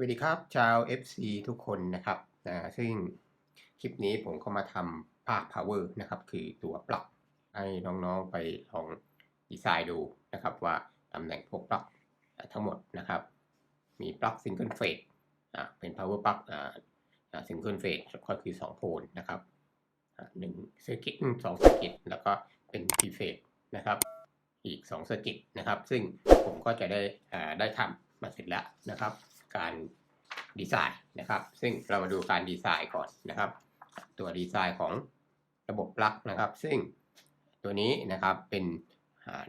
วัสดีครับ ชาว FC ทุกคนนะครับอ่าซึ่งคลิปนี้ผมก็มาทำภาค Power นะครับ คือตัวปลั๊กให้น้องๆไปลองดีไซน์ดูนะครับ ว่าตำแหน่งพวกปลั๊กทั้งหมดนะครับ มีปลั๊ก Single Phase อ่าเป็น Power Plug อ่าอ่า Single Phase ก็คือ 2 โพลนะครับหนึ่งเซอร์กิตสองเซอร์กิตแล้วก็เป็น T Phase นะครับอีก2เซอร์กิตนะครับ ซึ่งผมก็จะได้อ่าได้ทำมาเสร็จแล้วนะครับ การดีไซน์นะครับ ซึ่งเรามาดูการดีไซน์ก่อนนะครับ ตัวดีไซน์ของระบบปลั๊กนะครับ ซึ่งตัวนี้นะครับเป็น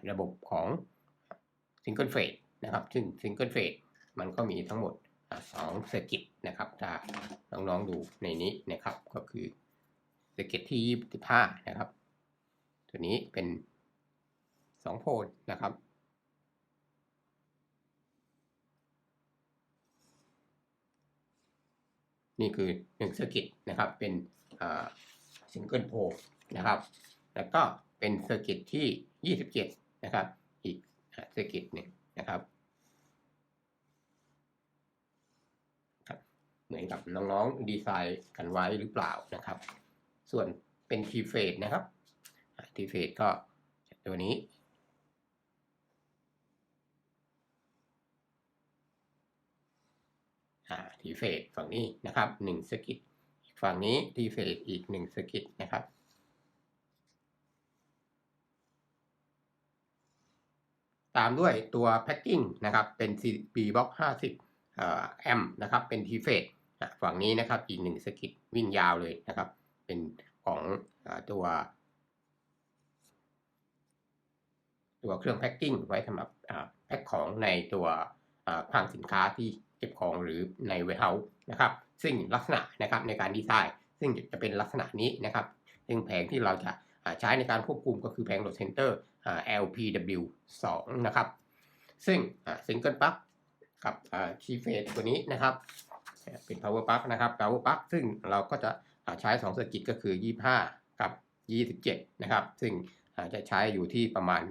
ระบบของ Single Phase นะครับ ซึ่ง Single Phase มันก็มีทั้งหมดสองเซอร์กิตนะครับ ถ้าน้องๆดูในนี้นะครับ ก็คือเซอร์กิตที่25นะครับ ตัวนี้เป็น2โพลนะครับ นี่คือ1เซอร์กิตนะครับเป็นซิงเกิลโพลนะครับแล้วก็เป็นเซอร์กิตที่ 27 นะครับ อีกเซอร์กิตหนึ่งนะครับครับเหมือนกับน้องๆดีไซน์กันไว้หรือเปล่านะครับ ส่วนเป็นทีเฟสนะครับทีเฟสก็ตัวนี้ ทีเฟสฝั่งนี้นะครับ1สกิตฝั่งนี้ทีเฟสอีก1สกิตนะครับตามด้วยตัวแพ็กกิ้งนะครับเป็น CB Box 50แอมนะครับเป็นทีเฟสฝั่งนี้นะครับอีก1สกิตวิ่งยาวเลยนะครับ เป็นของอตัว ตัวเครื่องแพ็กกิ้งไว้สำหรับแพ็คของในตัวคลังสินค้าที่ เก็บของหรือใน warehouse นะครับซึ่งลักษณะนะครับในการดีไซน์ ซึ่งจะเป็นลักษณะนี้นะครับซึ่งแผงที่เราจะใช้ในการควบคุมก็คือแผงโหลดเซนเตอร์ LPW 2 นะครับซึ่ง Single Plug กับชีเฟสตัวนี้นะครับเป็น Power Plug นะครับ Power Plug ซึ่งเราก็จะใช้2เซอร์กิตก็คือ 25 กับ 27 นะครับ ซึ่งจะใช้อยู่ที่ประมาณ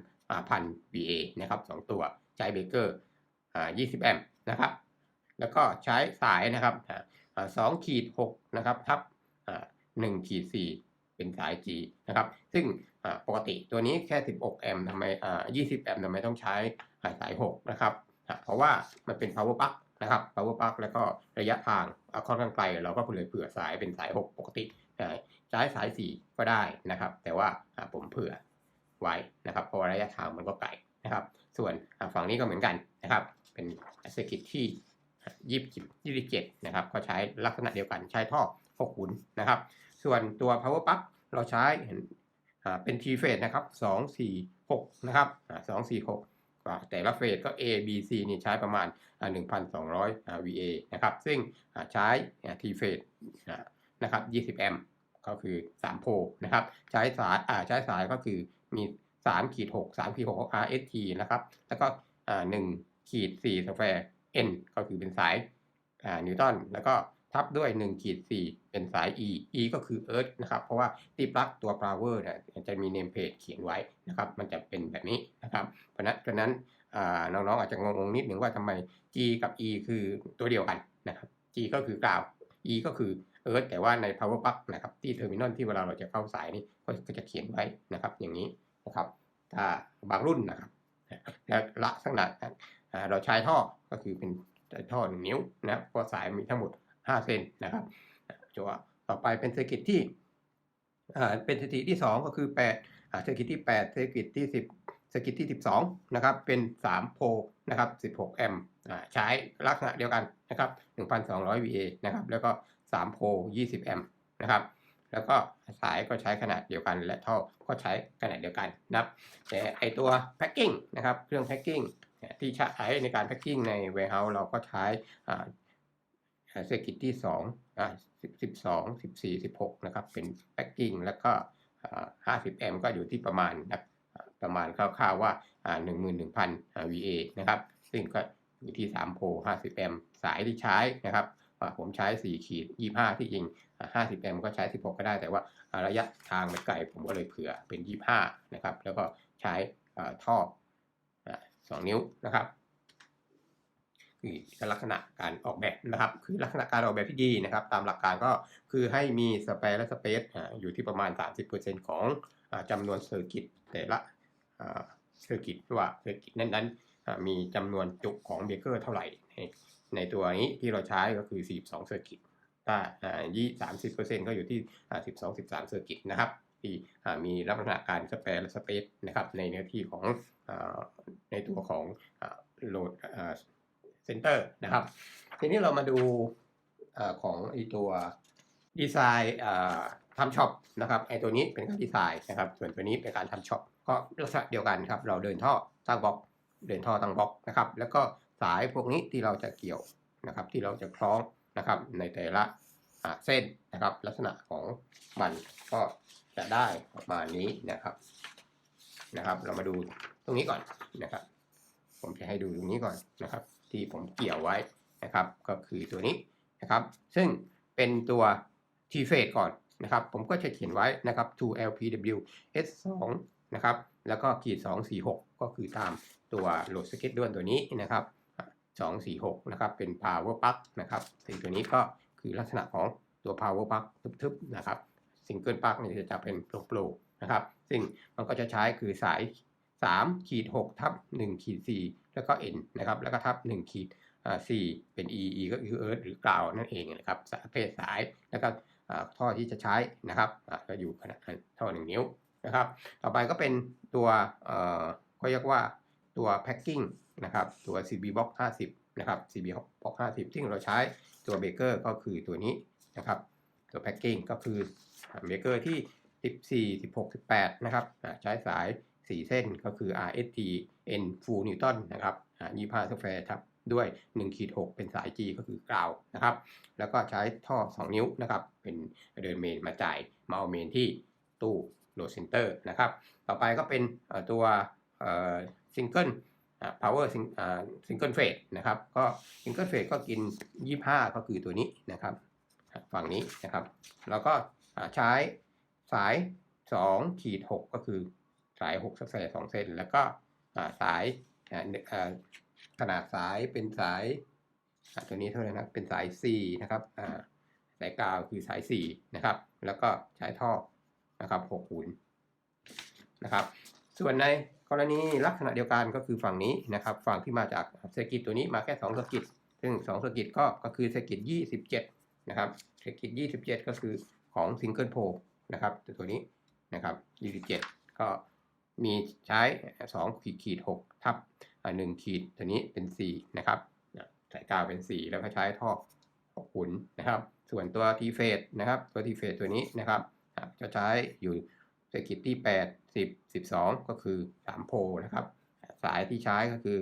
พัน VA นะครับ 2 ตัว ใช้เบเกอร์20 แอมป์นะครับ แล้วก็ใช้สายนะครับสองขีดหกนะครับทับหนึ่งขีดสี่เป็นสาย G นะครับ ซึ่งปกติตัวนี้แค่ 16 แอมป์ทำไม20 แอมป์ทำไมต้องใช้สาย 6 นะครับ เพราะว่ามันเป็น power plug นะครับ power plug แล้วก็ระยะทางค่อนข้างไกล เราก็เลยเผื่อสายเป็นสาย 6 ปกติใช้สาย 4 ก็ได้นะครับ แต่ว่าผมเผื่อไว้นะครับ เพราะระยะทางมันก็ไกลนะครับ ส่วนฝั่งนี้ก็เหมือนกันนะครับ เป็นเซอร์กิตที่ ยี่สิบยี่สิบเจ็ดนะครับก็ใช้ลักษณะเดียวกันใช้ท่อหกขุนนะครับ ส่วนตัว power plug เราใช้เห็นเป็น T phase นะครับสองสี่หกนะครับสองสี่หกแต่ละเฟสก็ A B C นี่ใช้ประมาณ 1,200 VA นะครับ ซึ่งใช้ T phase นะครับ 20 แอมป์ก็คือ 3 โพนะครับ ใช้สายใช้สายก็คือมี3ขีด6 3ขีด6 RST นะครับ แล้วก็1ขีด4สแควร์ N ก็คือเป็นสายนิวตันแล้วก็ทับด้วย1ขีด4เป็นสาย E E ก็คือ Earth นะครับ เพราะว่าที่ปลั๊กตัว power เนี่ยจะมี name page เขียนไว้นะครับ มันจะเป็นแบบนี้นะครับ เพราะนั้นเพราะนั้นน้องๆ อาจจะงงๆนิดหนึ่งว่าทำไม G กับ E คือตัวเดียวกันนะครับ G ก็คือกราว E ก็คือ Earth แต่ว่าใน power plug นะครับ ที่เทอร์มินอลที่เวลาเราจะเข้าสายนี่ก็จะเขียนไว้นะครับ อย่างนี้นะครับ ถ้าบางรุ่นนะครับ แล้วลักษณะ เราใช้ท่อก็คือเป็นท่อหนึ่งนิ้วนะเพราะสายมีทั้งหมด 5 เซนนะครับจัวต่อไปเป็นเซอร์กิตที่เป็นเซอร์กิตที่ 2 ก็คือ8เซอร์กิตที่8เซอร์กิตที่ 10เซอร์กิตที่ 12นะครับเป็น3โพนะครับ16แอมป์ใช้ลักษณะเดียวกันนะครับ1,200 VA นะครับแล้วก็3โพ20แอมป์นะครับแล้วก็สายก็ใช้ขนาดเดียวกัน และท่อก็ใช้ขนาดเดียวกันนะครับแต่ไอตัวแพ็กกิ้งนะครับเครื่องแพ็กกิ้ง ที่ใช้ในการแพ็กกิ้งใน warehouse เราก็ใช้เซอร์กิตที่2อ่า12 14 16 นะครับ เป็นแพ็กกิ้งแล้วก็ 50 แอมก็อยู่ที่ประมาณนะประมาณคร่าวๆว่า 11,000 VA นะครับ ซึ่งก็อยู่ที่ 3 โพล50 แอมสายที่ใช้นะครับผมใช้ 4 ขีด 25 ที่จริง 50 แอมก็ใช้ 16 ก็ได้ แต่ว่าระยะทางมันไกลผมก็เลยเผื่อเป็น 25 นะครับ แล้วก็ใช้ท่อ 2 นิ้วนะครับคือลักษณะการออกแบบนะครับ คือลักษณะการออกแบบที่ดีนะครับ ตามหลักการก็คือให้มีสเปซและสเปซอยู่ที่ประมาณ 30%ของอาจำนวนเซอร์กิตแต่ละเซอร์กิตว่าเซอร์กิตนั้นๆมีจำนวนจุของเบเกอร์เท่าไหร่ ในในตัวนี้ที่เราใช้ก็คือ 42เซอร์กิตถ้ายี่สามสิบเปอร์เซ็นต์ก็อยู่ที่อ่า12 13เซอร์กิตนะครับ ที่มีลักษณะการสเปซและสเปซนะครับในเนื้อที่ของ ตัวของโหลดเซนเตอร์นะครับ ทีนี้เรามาดูอาของไอตัวดีไซน์ทำช็อปนะครับไอตัวนี้เป็นการดีไซน์นะครับส่วนตัวนี้เป็นการทำช็อปก็ลักษณะเดียวกันครับ เราเดินท่อตั้งบล็อก เดินท่อตั้งบล็อกนะครับ แล้วก็สายพวกนี้ที่เราจะเกี่ยวนะครับ ที่เราจะคล้องนะครับในแต่ละอ่าเส้นนะครับ ลักษณะของมันก็จะได้ประมาณนี้นะครับนะครับ เรามาดูตรงนี้ก่อนนะครับ ผมจะให้ดูตรงนี้ก่อนนะครับ ที่ผมเกี่ยวไว้นะครับ ก็คือตัวนี้นะครับ ซึ่งเป็นตัว T phase ก่อนนะครับ ผมก็จะเขียนไว้นะครับ to LPW S2 นะครับ แล้วก็ขีด246 ก็คือตามตัวโหลดสเก็ตด้วนตัวนี้นะครับ 246 นะครับ เป็น power plug นะครับซึ่งตัวนี้ก็คือลักษณะของตัว power plug ทึบๆนะครับ single plug เนี่ยจะเป็นโปร่งๆนะครับ ซึ่งมันก็จะใช้คือสาย 3ขีด6ทับ1ขีด4แล้วก็ N นะครับแล้วก็ทับ1ขีดอ่า4เป็น E E ก็คือ Earth หรือกราวนั่นเองนะครับสายเพศสายแล้วก็ท่อที่จะใช้นะครับก็อยู่ขนาดท่อ1นิ้วนะครับ ต่อไปก็เป็นตัวเอ่อก็เรียกว่าตัว packing นะครับตัว CB box 50 นะครับ CB box 50 ซึ่งเราใช้ตัวเบเกอร์ก็คือตัวนี้นะครับตัว packing ก็คือเบเกอร์ที่ 14 16 18 นะครับใช้สาย 4 เส้นก็คือ RST N full Newton นะครับอ่า25สแควร์ทับด้วย1ขีด6เป็นสาย G ก็คือกราวนะครับ แล้วก็ใช้ท่อ 2 นิ้วนะครับ เป็นเดินเมนมาจ่ายมาเอาเมนที่ตู้โหลดเซนเตอร์นะครับ ต่อไปก็เป็นเอ่อตัวซิงเกิล power single phase นะครับ ก็ single phase ก็กิน 25 ก็คือตัวนี้นะครับ ฝั่งนี้นะครับ แล้วก็ใช้สาย2ขีด6ก็คือ สาย6สแควร์2เส้นแล้วก็สายขนาดสายเป็นสายตัวนี้เท่าไหร่นะเป็นสาย 4 นะครับสายกาวคือสาย 4 นะครับ แล้วก็ใช้ท่อนะครับ6หุ่นนะครับ ส่วนในกรณีลักษณะเดียวกันก็คือฝั่งนี้นะครับ ฝั่งที่มาจากเซอร์กิตตัวนี้มาแค่2เซอร์กิตซึ่ง2เซอร์กิตก็ก็คือเซอร์กิต27 นะครับเซอร์กิต27 ก็คือของซิงเกิลโพนะครับตัวนี้นะครับ27 ก็ มีใช้2ขีดขีด6ทับอ่า1ขีดตัวนี้เป็น 4 นะครับสายกาวเป็น 4 แล้วก็ใช้ท่อ6หุ่นนะครับ ส่วนตัวทีเฟสนะครับตัวทีเฟสตัวนี้นะครับจะใช้อยู่เซอร์กิตที่ 8 10 12 ก็คือ 3 โพนะครับ สายที่ใช้ก็คือ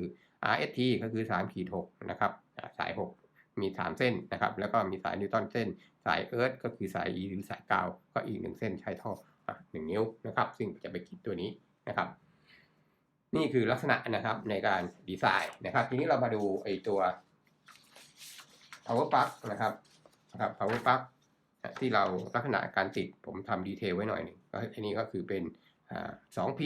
RST ก็คือ3ขีด6นะครับสาย 6 มี 3 เส้นนะครับ แล้วก็มีสายนิวตันเส้น สายเอิร์ธก็คือสาย E หรือสายกาว ก็อีก 1 เส้นใช้ท่ออะ1นิ้วนะครับ ซึ่งจะไปกินตัวนี้ นะครับ นี่คือลักษณะนะครับในการดีไซน์นะครับ ทีนี้เรามาดูไอตัว power plug นะครับนะครับ power plug ที่เราลักษณะการติดผมทำดีเทลไว้หน่อยหนึ่งก็อันนี้ก็คือเป็นอ่า 2p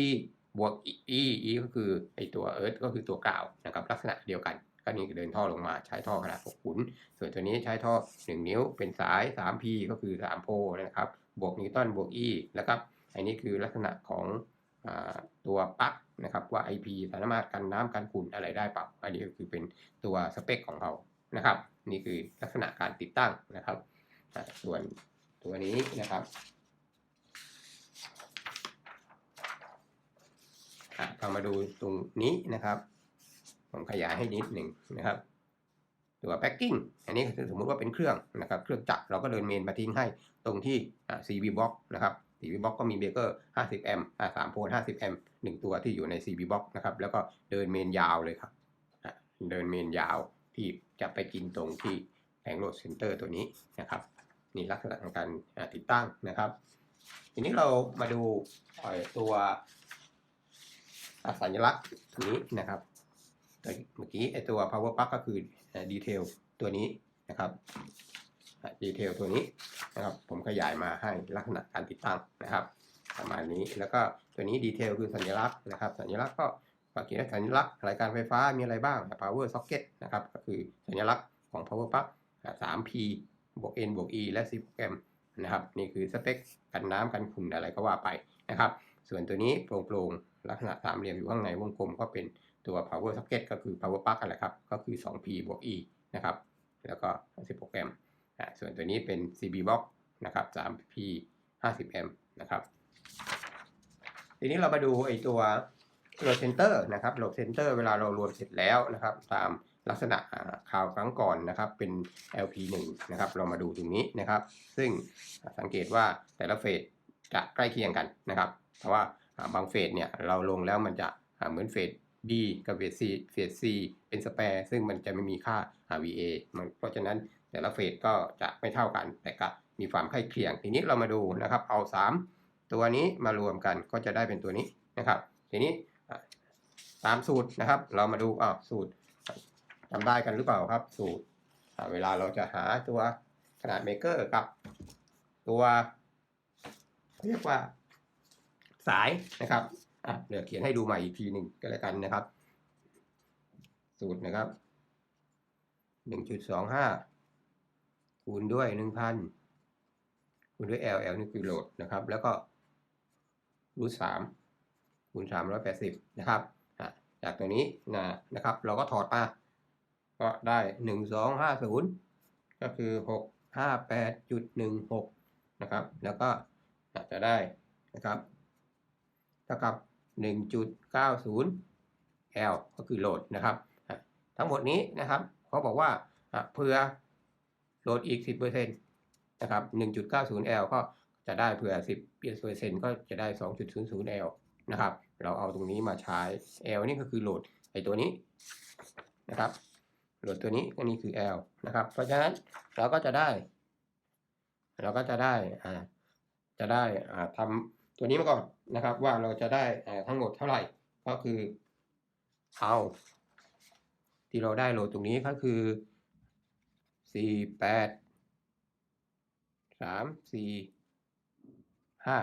บวก e e ก็คือไอตัว earth ก็คือตัวกาวนะครับ ลักษณะเดียวกันก็นี่เดินท่อลงมาใช้ท่อขนาด6ขุน ส่วนตัวนี้ใช้ท่อ 1 นิ้วเป็นสาย 3p ก็คือ 3 โพนะครับ บวกนิวตันบวก e แล้วก็อันนี้คือลักษณะของ ตัวปลั๊กนะครับว่า IP สามารถกันน้ำกันฝุ่นอะไรได้เปล่าอันนี้ก็คือเป็นตัวสเปคของเขานะครับ นี่คือลักษณะการติดตั้งนะครับ ส่วนตัวนี้นะครับเรามาดูตรงนี้นะครับ ผมขยายให้นิดหนึ่งนะครับ ตัว packing อันนี้สมมุติว่าเป็นเครื่องนะครับ เครื่องจักรเราก็เดินเมนมาทิ้งให้ตรงที่ CV box นะครับ CV box ก็มีเบเกอร์ 50 แอมป์อ่า3โพล50 แอมป์หนึ่งตัวที่อยู่ใน CV box นะครับ แล้วก็เดินเมนยาวเลยครับ เดินเมนยาวที่จะไปกินตรงที่แผงโหลดเซนเตอร์ตัวนี้นะครับนี่ลักษณะของการติดตั้งนะครับ ทีนี้เรามาดูเอ่อตัวสัญลักษณ์ตัวนี้นะครับแต่เมื่อกี้ไอตัว power plug ก็คือดีเทลตัวนี้นะครับ ดีเทลตัวนี้นะครับผมขยายมาให้ลักษณะการติดตั้งนะครับ ประมาณนี้แล้วก็ตัวนี้ดีเทลคือสัญลักษณ์นะครับ สัญลักษณ์ก็ก็เขียนสัญลักษณ์รายการไฟฟ้ามีอะไรบ้าง power socket นะครับก็คือสัญลักษณ์ของ power plug 3P บวก N บวก E และ10โปรแกรมนะครับนี่คือสเปคกันน้ำกันฝุ่นอะไรก็ว่าไปนะครับ ส่วนตัวนี้โปร่งๆลักษณะสามเหลี่ยมอยู่ข้างในวงกลมก็เป็นตัว power socket ก็คือ power plug อะไรครับก็คือ 2P บวก E นะครับแล้วก็10โปรแกรม ส่วนตัวนี้เป็น CB box นะครับ 3P 50 m นะครับทีนี้เรามาดูไอตัวโหลดเซนเตอร์นะครับโหลดเซนเตอร์เวลาเรารวมเสร็จแล้วนะครับ ตามลักษณะข่าวครั้งก่อนนะครับ เป็น LP1 นะครับ เรามาดูตรงนี้นะครับ ซึ่งสังเกตว่าแต่ละเฟสจะใกล้เคียงกันนะครับ เพราะว่าบางเฟสเนี่ยเราลงแล้วมันจะเหมือนเฟส B กับเฟส C เฟส C เป็นสแปร์ซึ่งมันจะไม่มีค่า VA เพราะฉะนั้น แต่ละเฟสก็จะไม่เท่ากัน แต่ก็มีความใกล้เคียง ทีนี้เรามาดูนะครับ เอา 3 ตัวนี้มารวมกันก็จะได้เป็นตัวนี้นะครับ ทีนี้ตามสูตรนะครับ เรามาดูอ่าสูตรจำได้กันหรือเปล่าครับ สูตรเวลาเราจะหาตัวขนาดเมกเกอร์กับตัวเรียกว่าสายนะครับอะเดี๋ยวเขียนให้ดูใหม่อีกทีหนึ่งก็แล้วกันนะครับ สูตรนะครับหนึ่งจุดสองห้า คูณด้วยหนึ่งพันคูณด้วย L L นี่คือโหลดนะครับ แล้วก็รูทสามคูณสามร้อยแปดสิบนะครับจากตัวนี้นะนะครับ เราก็ถอดมาก็ได้หนึ่งสองห้าศูนย์ก็คือหกห้าแปดจุดหนึ่งหกนะครับ แล้วก็อาจจะได้นะครับเท่ากับหนึ่งจุดเก้าศูนย์ L ก็คือโหลดนะครับ ทั้งหมดนี้นะครับเขาบอกว่าเพื่อ ลดอีก 10%นะครับ 1.90 L ก็จะได้เผื่อ 10%ก็จะได้ 2.00 L นะครับ เราเอาตรงนี้มาใช้ L นี่ก็คือโหลดไอตัวนี้นะครับโหลดตัวนี้ก็นี่คือ L นะครับ เพราะฉะนั้นเราก็จะได้ เราก็จะได้อ่าจะได้อ่าทำตัวนี้มาก่อนนะครับ ว่าเราจะได้อ่าทั้งหมดเท่าไหร่ ก็คือเอา ที่เราได้โหลดตรงนี้ก็คือ สี่แปดสามสี่ห้า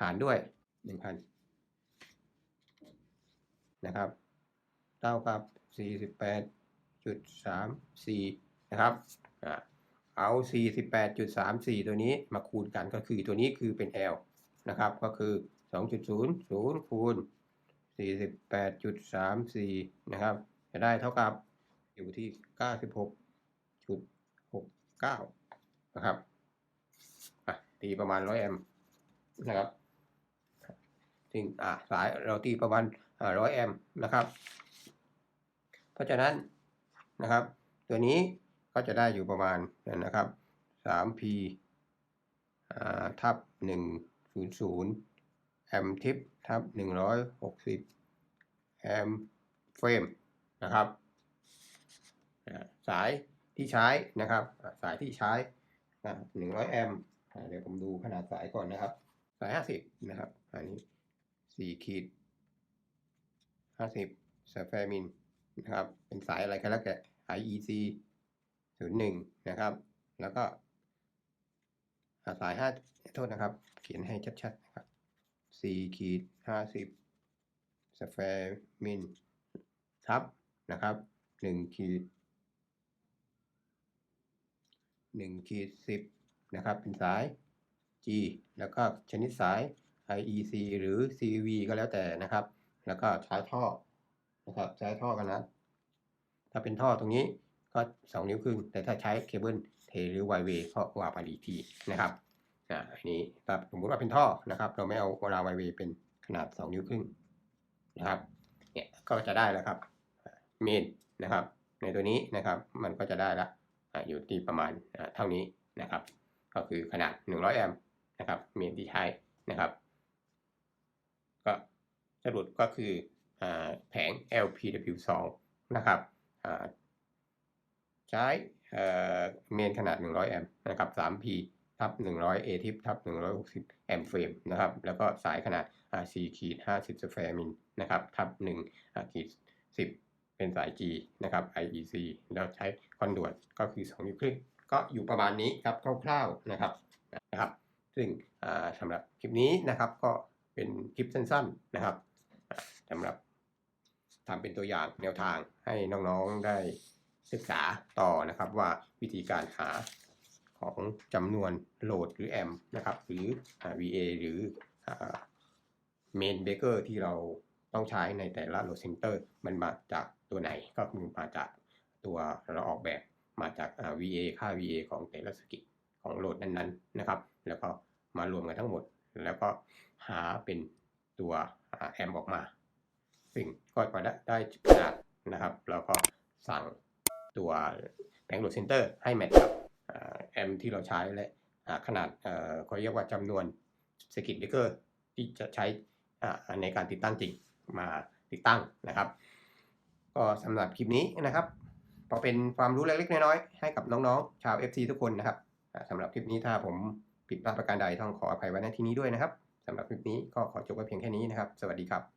หารด้วยหนึ่งพันนะครับเท่ากับสี่สิบแปดจุดสามสี่นะครับเอาสี่สิบแปดจุดสามสี่ตัวนี้มาคูณกันก็คือตัวนี้คือเป็น L นะครับ ก็คือสองจุดศูนย์ศูนย์คูณสี่สิบแปดจุดสามสี่นะครับ จะได้เท่ากับอยู่ที่เก้าสิบหก จุดหกเก้านะครับอะตีประมาณร้อยแอมป์นะครับซึ่งอะสายเราตีประมาณร้อยแอมป์นะครับ เพราะฉะนั้นนะครับ ตัวนี้ก็จะได้อยู่ประมาณนะครับสาม p อ่าทับหนึ่งศูนย์ศูนย์แอมทิปทับหนึ่งร้อยหกสิบแอมเฟรมนะครับ สาย ที่ใช้นะครับ สายที่ใช้หนึ่งร้อยแอมเดี๋ยวผมดูขนาดสายก่อนนะครับ สายห้าสิบนะครับ อันนี้สี่ขีดห้าสิบสแฟมินนะครับ เป็นสายอะไรก็แล้วแต่ IEC ศูนย์หนึ่งนะครับ แล้วก็สายห้าโทษนะครับ เขียนให้ชัดๆนะครับสี่ขีดห้าสิบสแฟมินทับนะครับหนึ่งขีด หนึ่งขีดสิบนะครับ เป็นสาย G แล้วก็ชนิดสาย IEC หรือ CV ก็แล้วแต่นะครับ แล้วก็ใช้ท่อนะครับใช้ท่อกันนะถ้าเป็นท่อตรงนี้ก็สองนิ้วครึ่ง แต่ถ้าใช้เคเบิลเทหรือไวเวก็วาไปอีกทีนะครับอ่าอันนี้ครับสมมติว่าเป็นท่อนะครับ เราไม่เอาเวลาไวเวเป็นขนาดสองนิ้วครึ่งนะครับเนี่ยก็จะได้แล้วครับเมนนะครับ ในตัวนี้นะครับมันก็จะได้ละ อยู่ที่ประมาณเท่านี้นะครับ ก็คือขนาด 100 แอมป์นะครับเมนที่ใช้นะครับ ก็สรุปก็คืออแผง LPW2 นะครับใช้เมนขนาด 100 แอมป์นะครับ 3P ทับ100 A ทิปทับ160 แอมป์เฟรมนะครับ แล้วก็สายขนาด4ขีด50สแฟมิลนะครับ ทับ1ขีด10 เป็นสาย G นะครับ IEC แล้วใช้ คอนดูดก็คือ2นิ้วครึ่งก็อยู่ประมาณนี้ครับคร่าวๆนะครับนะครับ ซึ่งอ่าสำหรับคลิปนี้นะครับก็เป็นคลิปสั้นๆนะครับสำหรับทำเป็นตัวอย่างแนวทางให้น้องๆได้ศึกษาต่อนะครับว่าวิธีการหาของจำนวนโหลดหรือแอมป์นะครับหรือ VA หรือเมนเบเกอร์ที่เราต้องใช้ในแต่ละโหลดเซนเตอร์มันมาจากตัวไหนก็คือมาจาก ตัวเราออกแบบมาจาก VA ค่า VA ของแต่ละสกิตของโหลดนั้นๆนะครับ แล้วก็มารวมกันทั้งหมด แล้วก็หาเป็นตัวแอมออกมา ซึ่งก็พอได้ได้ขนาดนะครับ แล้วก็สั่งตัวแผงโหลดเซนเตอร์ให้แมทกับแอมที่เราใช้และขนาดเอ่อเขาเรียกว่าจำนวนสกิตเบเกอร์ที่จะใช้ในการติดตั้งจริงมาติดตั้งนะครับ ก็สำหรับคลิปนี้นะครับ พอเป็นความรู้เล็กๆน้อยๆให้กับน้องๆ ชาว FC ทุกคนนะครับสำหรับคลิปนี้ถ้าผมผิดพลาดประการใดต้องขออภัยไว้ในที่นี้ด้วยนะครับสำหรับคลิปนี้ก็ขอจบไว้เพียงแค่นี้นะครับ สวัสดีครับ